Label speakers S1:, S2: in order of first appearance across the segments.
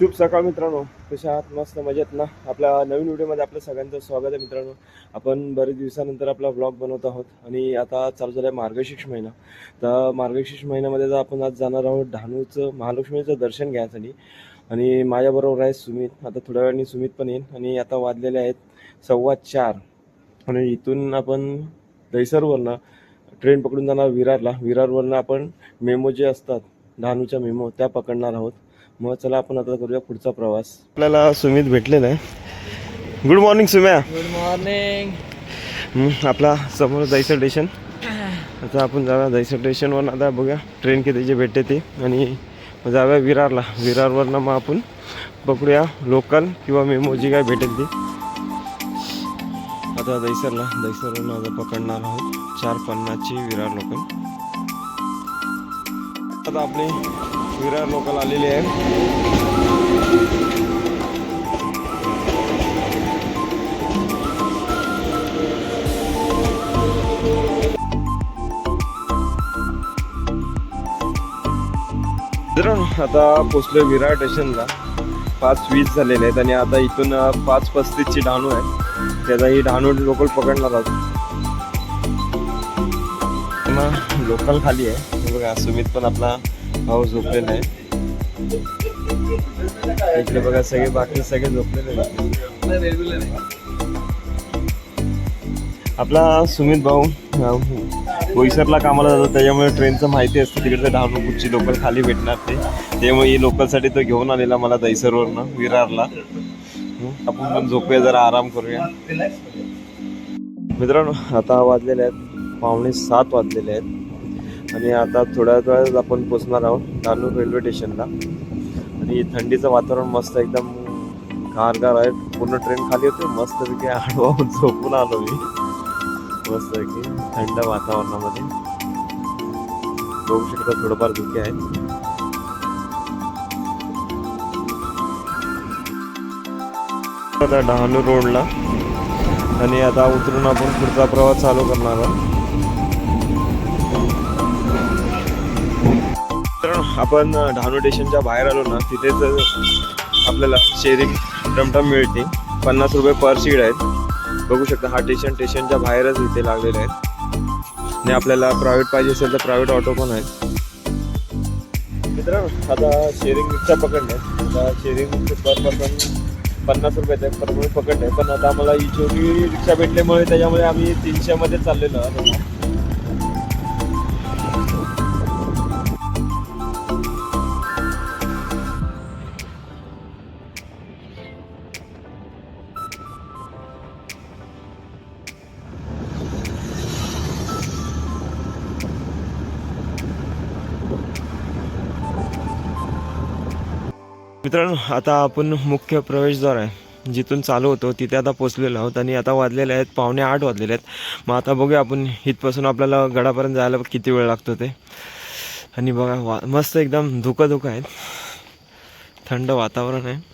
S1: शुभ सकाळ मित्रांनो. कशा आहात? मस्त मजेत ना? आपल्या नवीन व्हिडिओमध्ये आपलं सगळ्यांचं स्वागत आहे मित्रांनो. आपण बरेच दिवसानंतर आपला व्लॉग बनवत आहोत आणि आता चालू झाला आहे मार्गशीर्ष महिना. तर मार्गशीर्ष महिन्यामध्ये जर आपण आज जाणार आहोत डहाणूचं महालक्ष्मीचं दर्शन घ्यायसाठी. आणि माझ्याबरोबर आहे सुमित. आता थोड्या वेळाने सुमित पण येईल आणि आता वाजलेले आहेत सव्वा चार. आणि इथून आपण दहिसरवरनं ट्रेन पकडून जाणार विरारला. विरारवरनं आपण मेमो जे असतात डहाणूच्या मेमो त्या पकडणार आहोत. मग चला आपण आता करूया पुढचा प्रवास. आपल्याला सुमित भेटलेला आहे. Good morning Sumya.
S2: Good morning
S1: hmm, आपला समोर दहिसर स्टेशन आता आपण जाऊया दहिसर स्टेशनवरून आता बघूया ट्रेन कितीची भेटते ती. आणि मग जाऊया विरारला. विरारवरनं मग आपण पकडूया लोकल किंवा मेमो जी काय भेटेल ती. आता दहिसरला दहिसरवरून आता पकडणार आहोत. चार पन्नासची विरार लोकल आता आपली विरार लोकल आलेली आहे आता पोचलोय विरार स्टेशनला. पाच वीस झालेले आहेत आणि आता इथून पाच पस्तीसची डहाणू आहे. त्याचा ही डहाणू लोकल पकडणार आहोत. लोकल खाली आहे. बघा सुमित पण आपला भाऊ झोपलेला आहे इकडे बघा सगळे बाकी सगळे झोपलेले आपला सुमित भाऊ बोईसरला कामाला जातो त्याच्यामुळे ट्रेनचं माहिती असतं तिकडचं डहाणू लोकल खाली भेटणार ते. त्यामुळे ही लोकलसाठी तो घेऊन आलेला मला दहिसरवरनं विरारला. आपण पण झोपूया जरा आराम करूया. मित्रांनो आता वाजलेले आहेत पावणे सात वाजलेले आहेत. आणि आता थोड्या वेळात आपण पोचणार आहोत डहाणू रेल्वे स्टेशनला आणि थंडीचं वातावरण मस्त एकदम गारगार आहे. पूर्ण ट्रेन खाली होते. मस्तपैकी आडवा झोपून आलो मी. मस्त की थंड वातावरणामध्ये. बघू शकता थोडंफार धुके आहेत. डहाणू रोडला आणि आता उतरून आपण पुढचा प्रवास चालू करणार आहोत. आपण डहाणू स्टेशनच्या बाहेर आलो ना तिथेच आपल्याला शेअरिंग टमटम मिळते पन्नास रुपये पर सीड आहेत. बघू शकता हा स्टेशन स्टेशनच्या बाहेरच इथे लागलेले आहेत. आणि आपल्याला प्रायव्हेट पाहिजे असेल तर प्रायव्हेट ऑटो पण आहेत. मित्रांनो आता शेअरिंग रिक्षा पकडले आता शेअरिंग पर पर्सन पन्नास रुपयाचे आहे पर पकडणे पण आता आम्हाला ही छोटी रिक्षा भेटल्यामुळे त्याच्यामुळे आम्ही तीनशेमध्ये चाललेलो आहोत. मित्रांनो आता आपण मुख्य प्रवेशद्वार आहे. जिथून चालू होतो तिथे आता पोचलेलो आहोत आणि आता वाजलेले आहेत पावणे आठ वाजलेले आहेत. मग आता बघूया आपण इथपासून आपल्याला गडापर्यंत जायला किती वेळ लागतो ते. आणि बघा वा मस्त एकदम धुकं धुकं आहेत. थंड वातावरण आहे.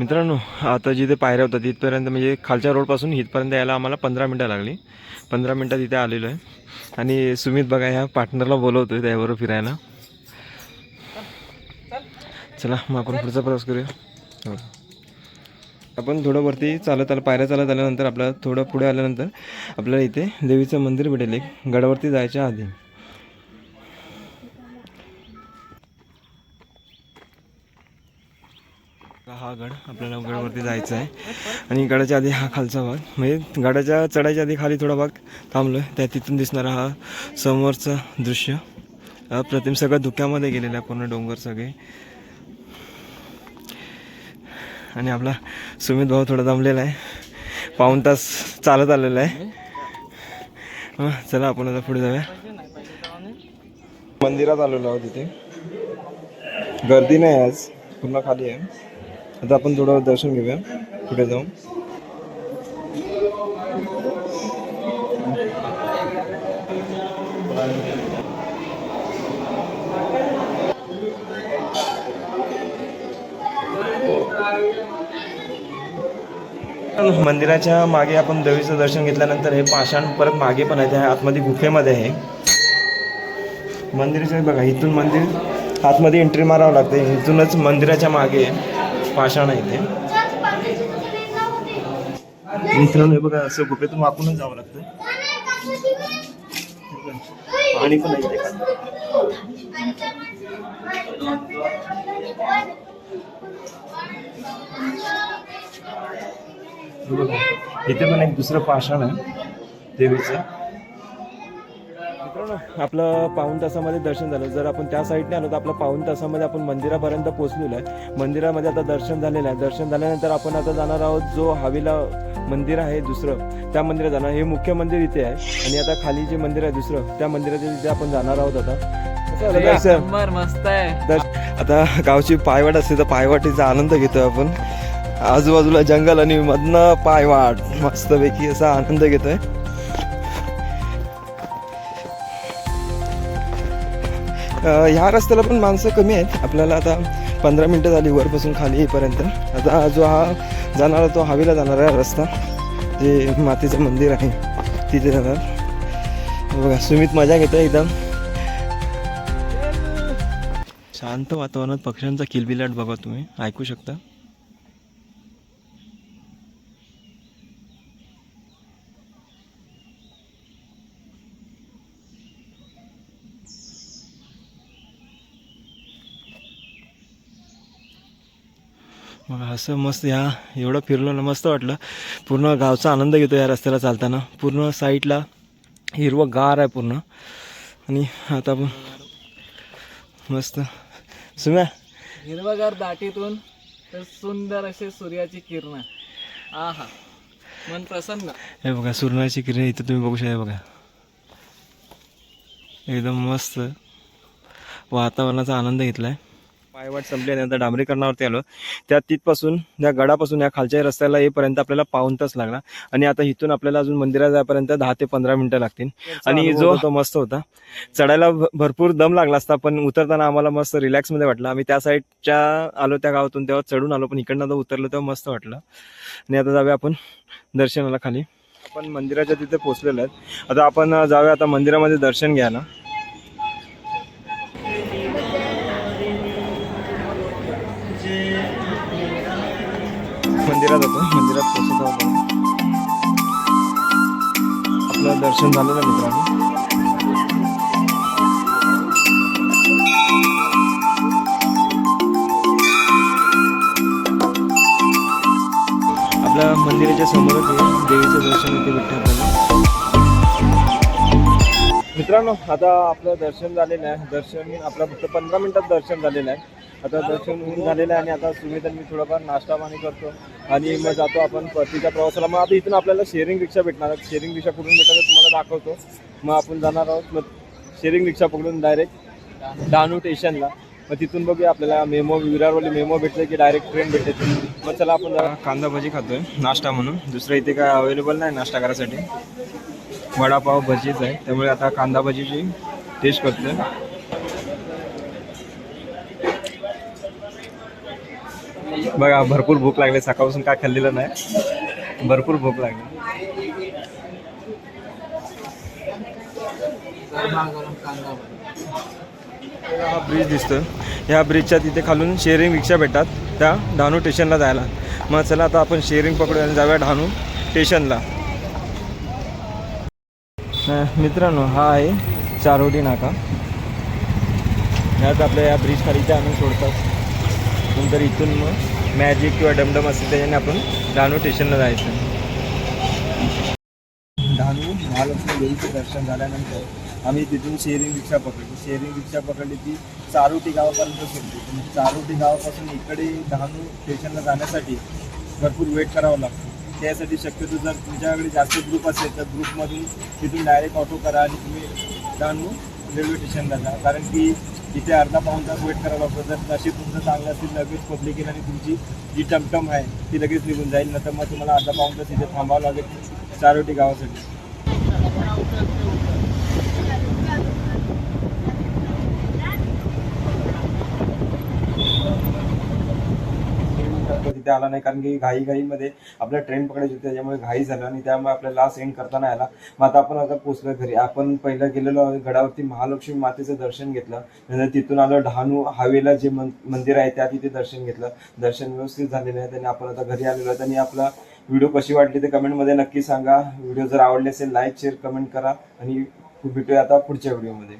S1: मित्रांनो आता जिथे पायऱ्या होतात तिथपर्यंत म्हणजे खालच्या रोडपासून इथपर्यंत यायला आम्हाला पंधरा मिनटं लागली. पंधरा मिनटात इथे आलेलो आहे. आणि सुमित बघा ह्या पार्टनरला बोलवतोय त्याबरोबर फिरायला. चला मग आपण पुढचा प्रवास करूया. हो. आपण थोडं वरती चालत आलं पायऱ्या चालत आल्यानंतर आपल्याला थोडं पुढे आल्यानंतर आपल्याला इथे देवीचं मंदिर भेटेल. एक गडावरती जायच्या आधी. हा गड आपल्याला गडवरती जायचं आहे. आणि गडाच्या आधी हा खालचा भाग. म्हणजे गडाच्या चढायच्या आधी खाली थोडा भाग थांबलो आहे त्या तिथून दिसणारा हा समोरचा दृश्य. अप्रतिम सगळं धुक्यामध्ये गेलेलं आहे पूर्ण डोंगर सगळे. आणि आपला सुमित भाऊ थोडा दमलेला आहे. पाऊण तास चालत आलेला आहे. हां चला आपण आता पुढे जाऊया. मंदिरात आलेलो आहोत तिथे गर्दी नाही आज. पूर्ण खाली आहे. आता आपण थोडं दर्शन घेऊया. पुढे जाऊन. मंदिराच्या मागे आपण देवीचं दर्शन घेतल्यानंतर हे पाषाण परत मागे पण आहे त्या आतमध्ये गुफेमध्ये आहे. मंदिराचं बघा इथून मंदिर आतमध्ये एंट्री मारावं लागते. इथूनच मंदिराच्या मागे पाषाण आहे इथे मित्रांनो हे बघा असं गुफेतून वापरूनच जावं लागतं. पाणी पण आहे इथे. इथे पण एक दुसरं पाषाण आहे देवीचं. मित्रांनो आपलं पाऊण तासामध्ये दर्शन झालं. जर आपण त्या साईडने आलो तर आपलं पाऊण तासामध्ये आपण मंदिरापर्यंत पोहोचलेलो आहे. मंदिरामध्ये आता दर्शन झालेलं आहे. दर्शन झाल्यानंतर आपण आता जाणार आहोत जो हवेला मंदिर आहे दुसरं. त्या मंदिरात जाणार हे मुख्य मंदिर इथे आहे. आणि आता खाली जे मंदिर आहे दुसरं त्या मंदिराच्या तिथे आपण जाणार आहोत आता.
S2: मस्त आहे.
S1: आता गावची पायवाट असते तर पायवाटीचा आनंद घेतोय आपण. आजूबाजूला जंगल आणि मधनं पायवाट. मस्तपैकी असा आनंद घेतोय. ह्या रस्त्याला पण माणसं कमी आहेत. आपल्याला आता पंधरा मिनटं झाली वरपासून खाली येईपर्यंत. आता जो हा जाणारा तो हवेला जाणारा रस्ता जे मातीचं मंदिर आहे तिथे जाणार. बघा सुमित मजा घेतो एकदम. शांत वातावरणात पक्ष्यांचा किलबिलाट बघा तुम्ही. ऐकू शकता. असं मस्त या एवढं फिरलो ना मस्त वाटलं. पूर्ण गावचा आनंद घेतो या रस्त्याला चालताना. पूर्ण साईडला हिरवं गार आहे पूर्ण. आणि आता आपण मस्त. सुम्या.
S2: हिरवगार दाटीतून तर सुंदर असे सूर्याची किरण. आहा. मन प्रसन्न.
S1: हे बघा सूर्याची किरण इथं तुम्ही बघू शकता हे बघा. एकदम मस्त वातावरणाचा आनंद घेतलाय. पायवाट संपली आणि आता डांबरीकरणावरती आलो. त्या तिथपासून त्या गडापासून या खालच्या रस्त्याला येईपर्यंत आपल्याला पाऊन तास लागला. आणि आता इथून आपल्याला अजून मंदिरात जायपर्यंत दहा ते पंधरा मिनिटं लागतील. आणि जो तो मस्त होता. चढायला भरपूर दम लागला असता पण उतरताना आम्हाला मस्त रिलॅक्समध्ये वाटलं. आम्ही त्या साईडच्या आलो त्या गावातून तेव्हा चढून आलो पण इकडनं तर उतरलो तेव्हा मस्त वाटलं. आणि आता जाऊया आपण दर्शनाला खाली. आपण मंदिराच्या तिथे पोहोचलेलो आहेत. आता आपण जाऊया. आता मंदिरामध्ये दर्शन घ्यायला मंदिरात होतो. मंदिरात पोहोचत आहोत आपलं दर्शन झालेलं आहे मित्रांनो. आपल्या मंदिराच्या समोरच देवीचं दर्शन इथे भेटतं मित्रांनो आता आपलं दर्शन झालेलं आहे. दर्शन आपलं फक्त पंधरा मिनिटात दर्शन झालेलं आहे. आता दर्शन होऊन झालेलं आहे आणि आता सुविधा मी थोडंफार नाश्ता पाणी करतो आणि मग जातो आपण परतीच्या प्रवासाला. मग आता इथून आपल्याला शेअरिंग रिक्षा भेटणार शेअरिंग रिक्षा कुठून भेटणार तुम्हाला दाखवतो. मग आपण जाणार आहोत. मग शेअरिंग रिक्षा पकडून डायरेक्ट डहाणू स्टेशनला मग तिथून बघूया आपल्याला मेमो विरारवाली मेमो भेटते की डायरेक्ट ट्रेन भेटते मग चला आपण कांदा भाजी खातोय नाश्ता म्हणून. दुसरं इथे काय अवेलेबल नाही नाश्ता करायसाठी. वडापाव भजीच आहे. त्यामुळे आता कांदा भजीची टेस्ट करतोय. बघा भरपूर भूक लागली. सकाळपासून काय खाल्लेलं नाही. भरपूर भूक लागली. हा ब्रिज दिसतोय. ह्या ब्रिजच्या तिथे खालून शेअरिंग रिक्षा भेटतात. त्या डहाणू स्टेशनला जायला. मग चला आता आपण शेअरिंग पकडू आणि जाऊया डहाणू स्टेशनला मित्रांनो हा आहे चारोडी नाका. ह्यात आपल्या या ब्रिज खाली ते आणून सोडतात. नंतर इथून मग मॅजिक किंवा डमडम असेल त्याच्याने आपण डहाणू स्टेशनला जायचं. डहाणू महालक्ष्मी देवीचं दर्शन झाल्यानंतर आम्ही तिथून शेअरिंग रिक्षा पकडली. शेअरिंग रिक्षा पकडली ती चारोटी गावापर्यंत सोडली. म्हणजे चारोटी गावापासून इकडे डहाणू स्टेशनला जाण्यासाठी भरपूर वेट करावा लागतो. त्यासाठी शक्यतो जर तुमच्याकडे जास्त ग्रुप असेल तर ग्रुपमधून तिथून डायरेक्ट ऑटो करा आणि तुम्ही जाणू रेल्वे स्टेशनला जा. कारण की इथे अर्धा पाऊन तास वेट करावा लागतो जर नशीब तुमचं चांगलं असेल लगेच पब्लिक येईल आणि तुमची जी टमटम आहे ती लगेच निघून जाईल. नंतर मग तुम्हाला अर्धा पाऊन तास इथे थांबावं लागेल चारोटी गावासाठी. गणपती आला नाही कारण की घाई घाईमध्ये आपला ट्रेन पकडायची होती त्याच्यामुळे घाई झालं आणि त्यामुळे आपल्याला सेंड करता नाही आला. मग आता आपण आता पोचलो घरी. आपण पहिलं गेलेलो गडावरती महालक्ष्मी मातेचं दर्शन घेतलं. नंतर तिथून आलो डहाणू हावेला जे मंदिर आहे त्या तिथे दर्शन घेतलं. दर्शन व्यवस्थित झालेलं आहे. त्याने आपण आता घरी आलेलो आहे. आणि आपला व्हिडिओ कशी वाटली ते कमेंटमध्ये नक्की सांगा. व्हिडिओ जर आवडले असेल लाईक शेअर कमेंट करा. आणि भेटूया आता पुढच्या व्हिडिओमध्ये